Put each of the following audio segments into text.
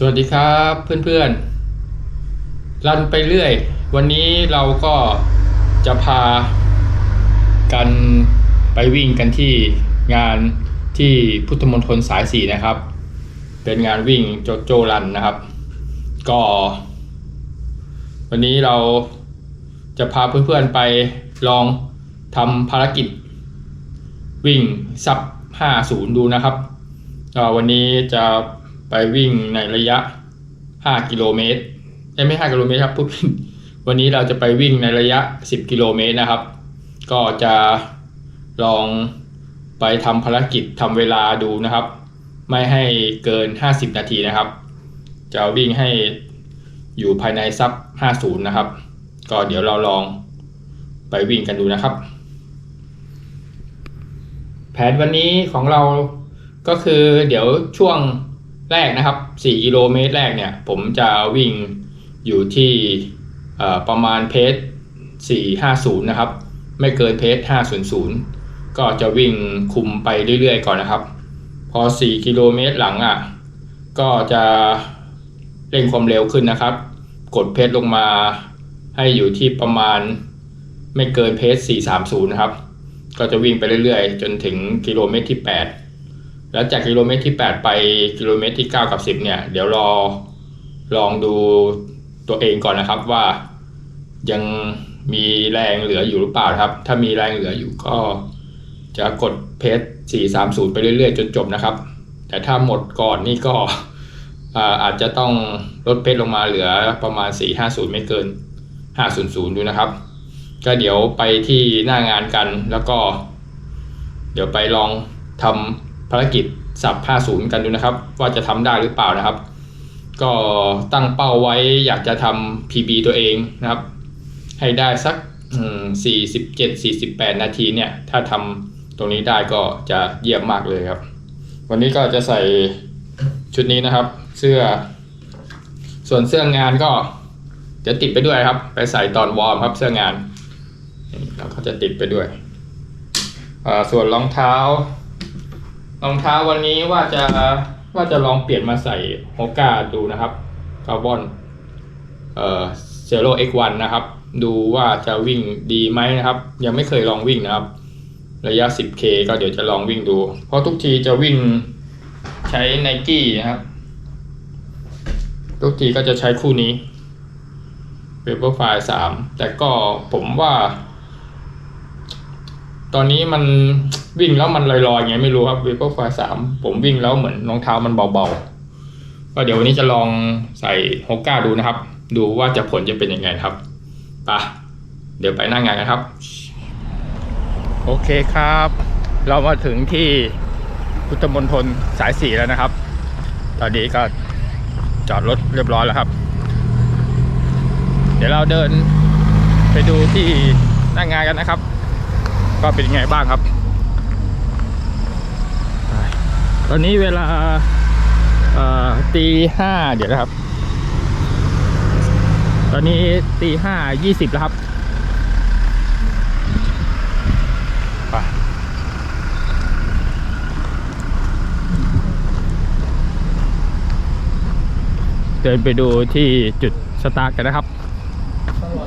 สวัสดีครับเพื่อนๆ รันไปเรื่อย วันนี้เราก็จะพากันไปวิ่งกันที่งานที่พุทธมณฑลสายสี่นะครับ เป็นงานวิ่งโจโจรันนะครับ ก็ วันนี้เราจะพาเพื่อนๆไปลองทำภารกิจ วิ่งซับ50 ดูนะครับวันนี้จะ ไปวิ่งในระยะ 5 กิโลเมตรไม่5กิโลเมตรครับพูดผิดวันนี้เราจะไปวิ่งในระยะ 10 กิโลเมตรนะครับ ก็จะลองไปทำภารกิจทำเวลาดูนะครับ ไม่ให้เกิน 50 นาทีนะครับ จะวิ่งให้อยู่ภายในซับ50 นะครับ ก็เดี๋ยวเราลองไปวิ่งกันดูนะครับ แผนวันนี้ของเราก็คือเดี๋ยวช่วง แรกนะครับ 4 กิโลเมตรแรกเนี่ย ผมจะวิ่งอยู่ที่ประมาณเพจ450 นะครับ ไม่เกินเพจ500 ก็จะวิ่งคุมไปเรื่อยๆ ก่อนนะครับ พอ 4 กิโลเมตรหลังอะ ก็จะเร่งความเร็วขึ้นนะครับ กดเพจลงมาให้อยู่ที่ประมาณไม่เกินเพจ430 นะครับ ก็จะวิ่งไปเรื่อยๆ จนถึงกิโลเมตรที่ 8 แล้วจากกิโลเมตรที่ 8 ไปกิโลเมตรที่ 9 กับ 10 เนี่ย เดี๋ยวรอลองดูตัวเองก่อนนะครับว่ายังมีแรงเหลืออยู่หรือเปล่าครับ ถ้ามีแรงเหลืออยู่ก็จะกดเพจ430 ไปเรื่อยๆ จนจบนะครับ แต่ถ้าหมดก่อนนี่ก็อาอาจจะต้องลดเพจลงมาเหลือประมาณ 450 ไม่เกิน 500 ดูนะครับ ก็เดี๋ยวไปที่หน้างานกันแล้วก็ เดี๋ยวไปลองทำ ภารกิจสับ50กันดูนะครับ ว่าจะทำได้หรือเปล่านะครับ ก็ตั้งเป้าไว้อยากจะทำ PB ตัวเองนะครับ ให้ได้สัก 47 48 นาทีเนี่ย ถ้าทำตรงนี้ได้ก็จะเยี่ยมมากเลยครับ วันนี้ก็จะใส่ชุดนี้นะครับ เสื้อ ส่วนเสื้องานก็จะติดไปด้วยครับ ไปใส่ตอนวอร์มครับเสื้องานแล้วก็จะติดไปด้วย ส่วนรองเท้า รองเท้าวันนี้ว่าจะว่าจะลองเปลี่ยนมาใส่โฮกาดูนะครับคาร์บอนเอ่อเซโร่ X1 นนะครับ ดูว่าจะวิ่งดีไหมนะครับ ยังไม่เคยลองวิ่งนะครับ ระยะ 10K ก็เดี๋ยวจะลองวิ่งดู เพราะทุกทีจะวิ่งใช้ไนกี้นะครับ ทุกทีก็จะใช้คู่นี้เ a เ e r f i สามแต่ก็ผมว่า ตอนนี้มันวิ่งแล้วมันลอยๆไงไม่รู้ครับ v a p o r f i สามผมวิ่งแล้วเหมือนรองเท้ามันเบาๆ ก็เดี๋ยววันนี้จะลองใส่โฮก้าดูนะครับ ดูว่าจะผลจะเป็นยังไงครับไปะเดี๋ยวไปหน้างงานกันครับ โอเคครับ เรามาถึงที่พุทธมณฑลสายสี่แล้วนะครับ ตอนนี้ก็จอดรถเรียบร้อยแล้วครับ เดี๋ยวเราเดินไปดูที่หน้างงานกันนะครับ ก็เป็นยังไงบ้างครับ ตอนนี้เวลาตีห้าเดี๋ยวนะครับ ตอนนี้ตีห้ายี่สิบแล้วครับไปเดินไปดูที่จุดสตาร์ทกันนะครับ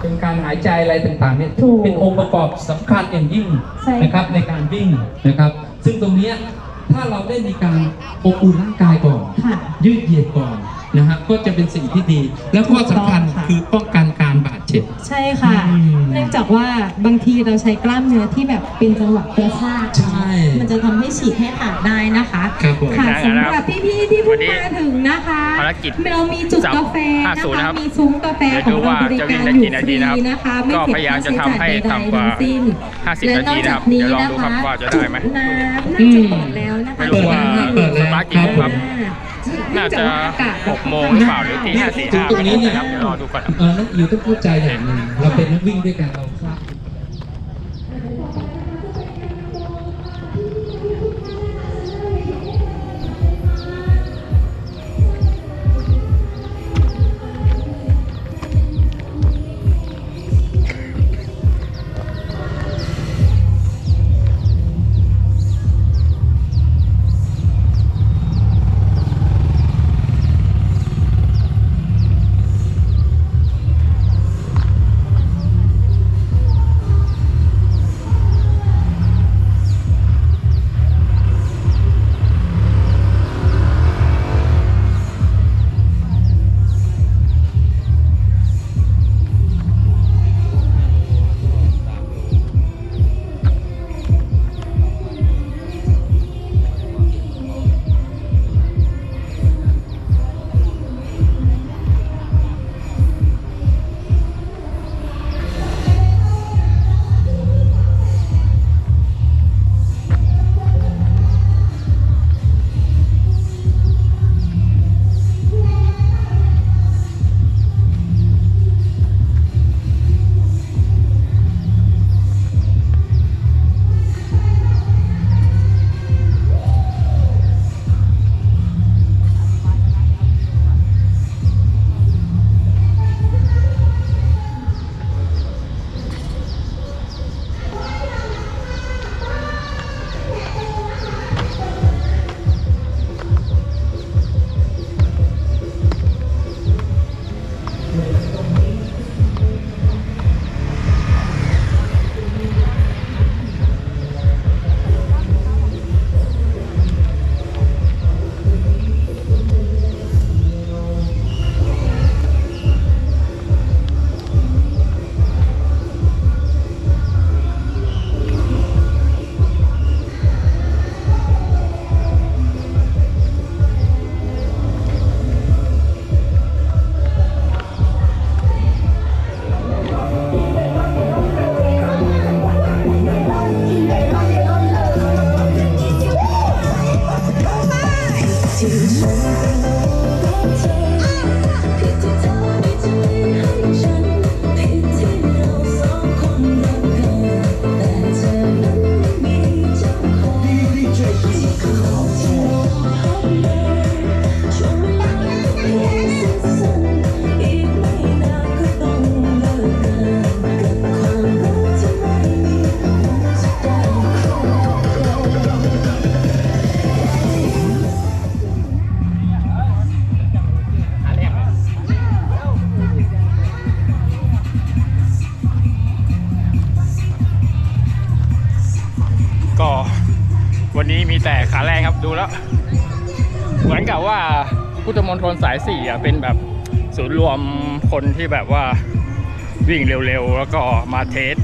เป็นการหายใจอะไรต่างๆเนี่ยถูกเป็นองค์ประกอบสำคัญอย่างยิ่งใช่ค่ะนะครับในการวิ่งนะครับ ซึ่งตรงเนี้ยถ้าเราได้มีการอบอุ่นร่างกายก่อน ค่ะ ยืดเหยียดก่อน นะฮะก็จะเป็นสิ่งที่ดี แล้วข้อสำคัญถูกต้องค่ะคือป้องกันการบาดเจ็บ ใช่ค่ะ อืมเนื่องจากว่าบางทีเราใช้กล้ามเนื้อที่แบบเป็นจังหวะกระชากใช่มันจะทำให้ฉีกให้ขาดได้นะคะครับผม ค่ะได้แล้วสำหรับพี่ๆที่เพิ่งมาถึงนะคะภารกิจเรามีจุดกาแฟนะ50นะครัคะบมีซุ้มกาแฟเดี๋ยวขดูองเราว่าบริจะวิ่กางรได้อกี่ยู่นาฟทีรีนะครับนะคะไม่ก็เสียพยายาค่ามจะใช้ทำจ่ายให้ใดต่ำๆกว่าทั้งสิ้น50และนาทีนอกนะคจารับกนี้เดี๋ยวลองนะดูครับคะว่าจะได้ไหม จุน้ำน่าอืจะมเปิดแล้วนะคะ ไม่รู้ว่าเปิดแล้ว สตาร์ทกี่โมงครับเนื่ น่าองจจะกว่อากาศหกโมงหรือเปล่าหรือตีห้าสี่ห้าตรงนี้เนี่ยครับเดี๋ยวรอดูก่อนครับเออน้องอิวต้องเข้าใจอย่างหนึ่งเราเป็นนักวิ่งด้วยกันเรา เหมือนกับว่าพุทธมณฑลสายสี่อะเป็นแบบศูนย์รวมคนที่แบบว่าวิ่งเร็วๆ แล้วก็มาเทส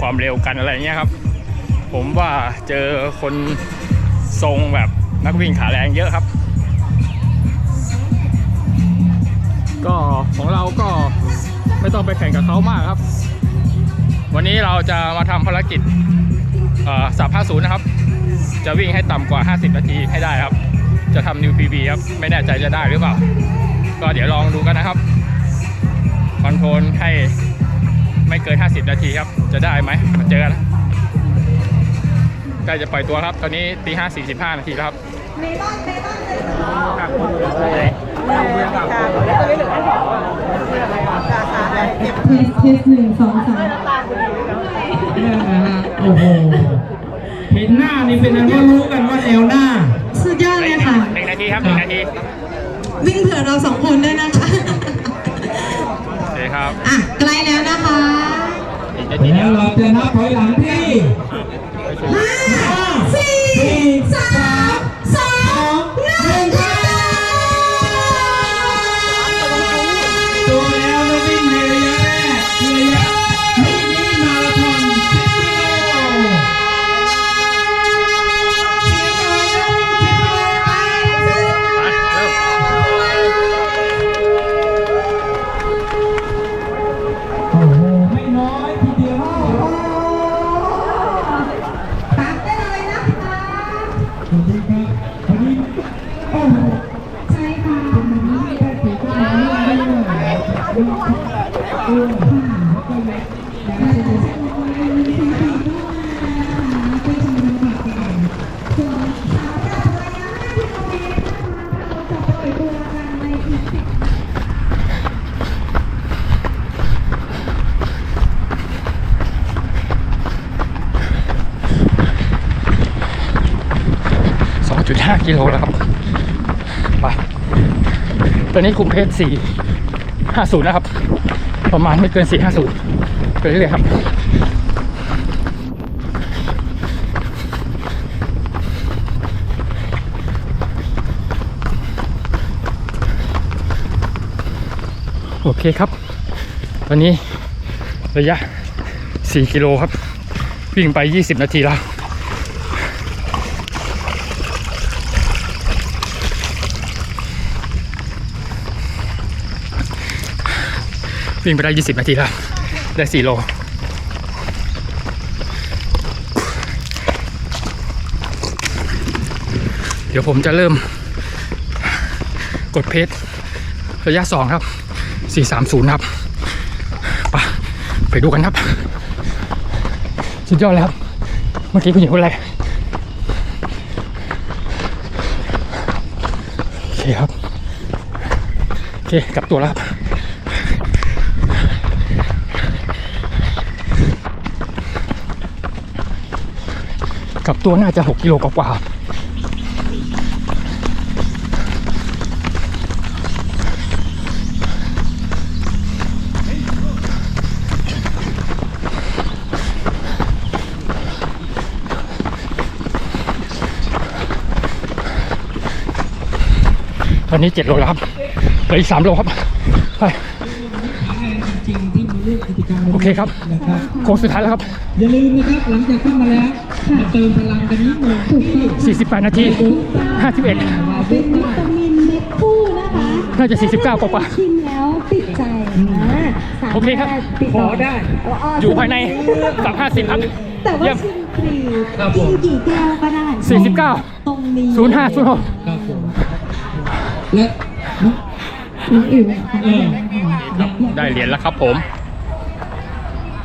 ความเร็วกันอะไรเงี้ยครับ ผมว่าเจอคนทรงแบบนักวิ่งขาแรงเยอะครับ ก็ของเราก็ไม่ต้องไปแข่งกับเขามากครับ วันนี้เราจะมาทำภารกิจสับ50นะครับ จะวิ่งให้ต่ำกว่า 50 นาทีให้ได้ครับ จะทำ New PB ครับ ไม่แน่ใจจะได้หรือเปล่า ก็เดี๋ยวลองดูกันนะครับ คอนโทรลให้ไม่เกิน 50 นาทีครับ จะได้ไหมมาเจอกันนะใกล้จะปล่อยตัวครับ ตอนนี้ตีห้าสี่สิบห้านาทีแล้วครับเทสหนึ่งสองสามโอ้โห เห็นหน้านี่เป็นอันว่ารู้กันว่าแนวหน้า สุดยอดเลยค่ะ หนึ่งนาทีครับหนึ่งนาทีวิ่งเผื่อเราสองคนด้วยนะคะ โอเคครับ อะ ใกล้แล้วนะคะอีกนาทีเดีแล้ยววเราจะนับถอยหลังที่ กิโลแล้วครับ ไป ตอนนี้คุมเพจสี่ห้าศูนย์นะครับ ประมาณไม่เกินสี่ห้าศูนย์ไปเรื่อยๆครับโอเคครับ ตอนนี้ระยะ 4 กิโลครับ วิ่งไป 20 นาทีแล้ว วิ่งไปได้ 20 นาทีแล้ว ได้ 4 โลเดี๋ยวผมจะเริ่ม กดเพจระยะ 2 ครับ 430 ครับไปไปดูกันครับ สุดยอดเลยครับ เมื่อกี้คุณหญิงคนอะไรโอเคครับ โอเค กลับตัวแล้วครับ กับตัวน่าจะ 6 กิโลกว่าๆตอนนี้7โลแล้วครับเหลืออีก3โลครับ ไป จริงๆที่มาร่วมกิจกรรมวันนี้โอเคครับนะครับโค้งสุดท้ายแล้วครับ อย่าลืมนะครับหลังจากเข้ามาแล้วมาเติมพลังกันนิดหนึงที่48 นาที 51เป็นวิตามินเม็ดคู่นะคะน่าจะ 49 กว่าๆชิมแล้วติดใจนะสามารถโอเคครับ ติดต่อขอได้อยู่ภายในสับ50 ครับ แต่ว่าเยี่ยม ชิมฟรีครับผมกินกี่แก้วก็ได้49 ตรงนี้05 06 ครับผมและน้องอิ๋วค่ะเออได้เหรียญแล้วครับผม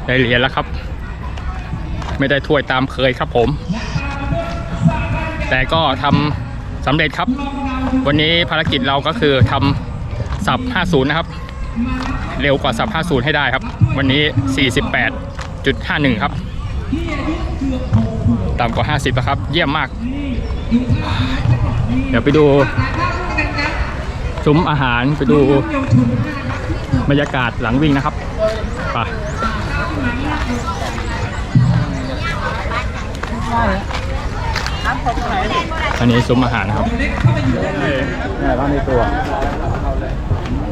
ได้เหรียญแล้วครับ ไม่ได้ถ้วยตามเคยครับผม แต่ก็ทำสำเร็จครับ วันนี้ภารกิจเราก็คือทำสับ 50 นะครับ เร็วกว่าสับ 50 ให้ได้ครับ วันนี้ 48.51 ครับต่ำกว่า 50แล้วครับ เยี่ยมมาก เดี๋ยวไปดูซุ้มอาหารไปดูบรรยากาศหลังวิ่งนะครับ ไป อันนี้ซุ้มอาหารนะครับดูเล็กเข้าไปอยู่ด้านในนี่บ้านในตัว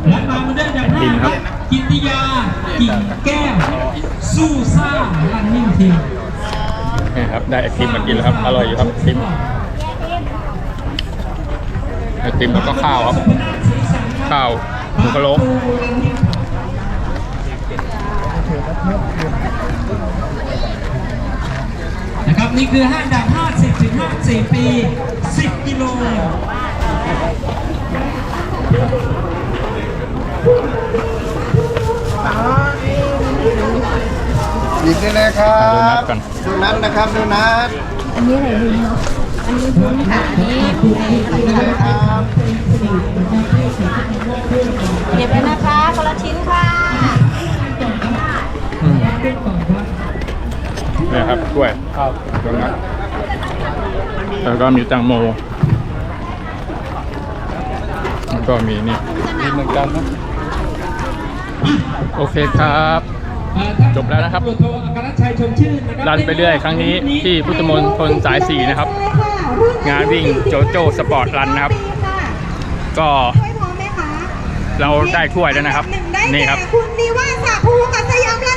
และตามมาด้วยอันดับไอติมครับห้ากิติยากิ่งแก้วสู้ซ่าลันนิ่งทีมนี่ครับ ได้ไอติมมากินแล้วครับ อร่อยอยู่ครับไอติมไอติมแล้วก็ข้าวครับ ข้าวหมูกะโหลก นะครับนี่คือห้าอันดับ50ถึง54 ปี 10 กิโลหยิบได้เลยครัดูนับดก่อน ดูนัดนะครับดูนัดอันนี้อะไรดีเนาะอันนี้บุ้นค่ะอันนี้เลยครับเก็บเลยนะคะคนละชิ้นค่ะ นี่ครับกล้วยข้าวโดนัทแล้วก็มีแตังโมแล้วก็มีนี่มีเหมือนกันนะโอเคครับจบแล้วนะครับตำวจโทอัครชัยชมชื่นนะครับรันไปเรื่อยครั้งนี้ที่พุทธมณฑลสายสี่นะครับ งานวิ่งโจโจสปอร์ตรันนะครับ ก็ถ้วยพร้อมไหมคะเราได้ถ้วยแล้วนะครับหนึ่งได้นี่ครับแก่คุณนิวาสาภูกับสยามรันเนอร์ค่ะ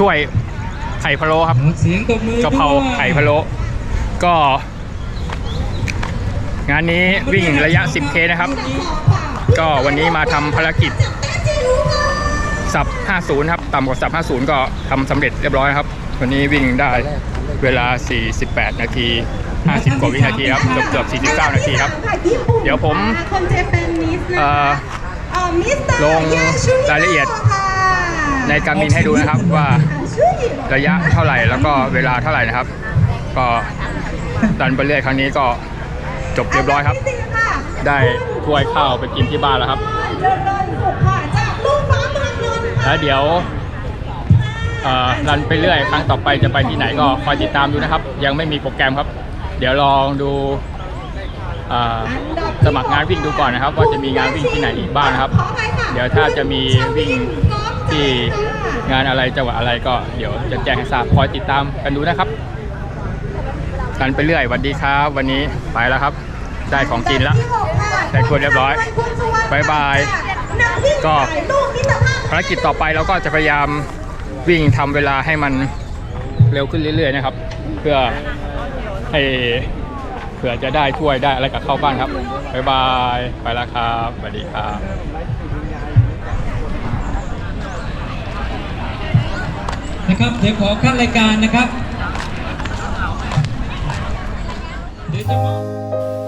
ถ้วยไข่พะโล้ครับเสียงตบมือกะเพราไข่พะโล้ก็ งานนี้วิ่งระยะ 10K นะครับ ก็วันนี้มาทำภารกิจแม่จีรู้ค่ะสับ 50 ครับ ต่ำกว่าสับ 50 ก็ทำสำเร็จเรียบร้อยครับ วันนี้วิ่งได้เวลา 48 นาที 50 กว่าวินาทีครับ เกือบเกือบ49 นาทีครับ เดี๋ยวผมคนเจแปนนิสนะเอ่อคะเอ่อมิสเตอร์ลงยาชุนิโร่รายละเอียดค่ะ ในการมินให้ดูนะครับว่าระยะเท่าไหร่แล้วก็เวลาเท่าไหร่นะครับ ก็ดันไปเรื่อยครั้งนี้ก็จบเรียบร้อยครับ ได้ถ้วยข้าวไปกินที่บ้านแล้วครับแล้วเดี๋ยวรันไปเรื่อยครั้งต่อไปจะไปที่ไหนก็คอยติดตามดูนะครับ ยังไม่มีโปรแกรมครับ เดี๋ยวลองดูสมัครงานวิ่งดูก่อนนะครับ ว่าจะมีงานวิ่งที่ไหนอีกบ้างนะครับ เดี๋ยวถ้าจะมีวิ่ง ที่งานอะไรจังหวะอะไรก็เดี๋ยวจะแจ้งให้ทราบคอยติดตามกันดูนะครับรันไปเรื่อยวัสดีครับ วันนี้ไปแล้วครับ ได้ของกินแล้วได้ถ้วยเรียบร้อยบายบาย ก็ภารกิจต่อไปเราก็จะพยายามวิ่งทำเวลาให้มันเร็วขึ้นเรื่อย ๆ นะครับ เพื่อให้เผื่อจะได้ถ้วยได้อะไรกับเข้าบ้านครับบายบาย ไปแล้วครับสวัสดีครับ นะครับเดี๋ยวขอขั้นรายการนะครับเดี๋ยวจะมอง